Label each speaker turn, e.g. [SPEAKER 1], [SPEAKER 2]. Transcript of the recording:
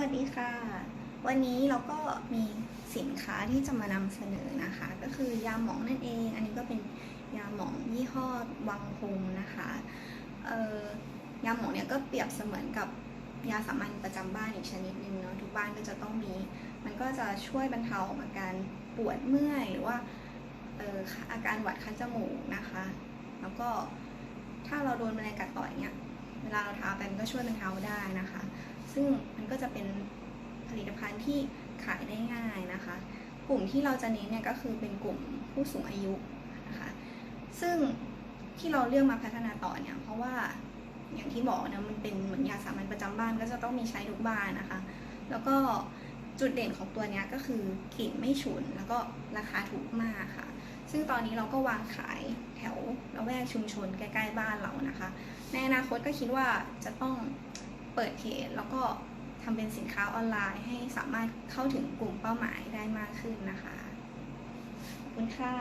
[SPEAKER 1] วัสดีค่ะ วันนี้เราก็มีสินค้าที่จะมานำเสนอนะคะ ก็คือยาหมองนั่นเอง อันนี้ก็เป็นยาหมองยี่ห้อวังพงนะคะเอ่อยาหมองเนี่ยก็เปรียบเสมือนกับยาสามัญประจำบ้านอีกชนิดหนึ่งเนาะทุกบ้านก็จะต้องมี มันก็จะช่วยบรรเทาอาการปวดเมื่อยหรือว่าเอ่ออาการหวัดคัดจมูกนะคะ แล้วก็ถ้าเราโดนแมลงกัดต่อยเนี่ยเวลาเราทาไปมันก็ช่วยบรรเทาได้นะคะ ซึ่งมันก็จะเป็นผลิตภัณฑ์ที่ขายได้ง่ายนะคะ กลุ่มที่เราจะเน้นเนี่ยก็คือเป็นกลุ่มผู้สูงอายุนะคะซึ่งที่เราเลือกมาพัฒนาต่อเนี่ยเพราะว่าอย่างที่บอกนะมันเป็นเหมือนยาสามัญประจำบ้านก็จะต้องมีใช้ทุกบ้านนะคะ แล้วก็จุดเด่นของตัวเนี้ยก็คือกลิ่นไม่ฉุน แล้วก็ราคาถูกมากค่ะ ซึ่งตอนนี้เราก็วางขายแถวละแวกชุมชนใกล้ๆบ้านเรานะคะ ในอนาคตก็คิดว่าจะต้อง เปิดเพจแล้วก็ทำเป็นสินค้าออนไลน์ให้สามารถเข้าถึงกลุ่มเป้าหมายได้มากขึ้นนะคะขอบคุณค่ะ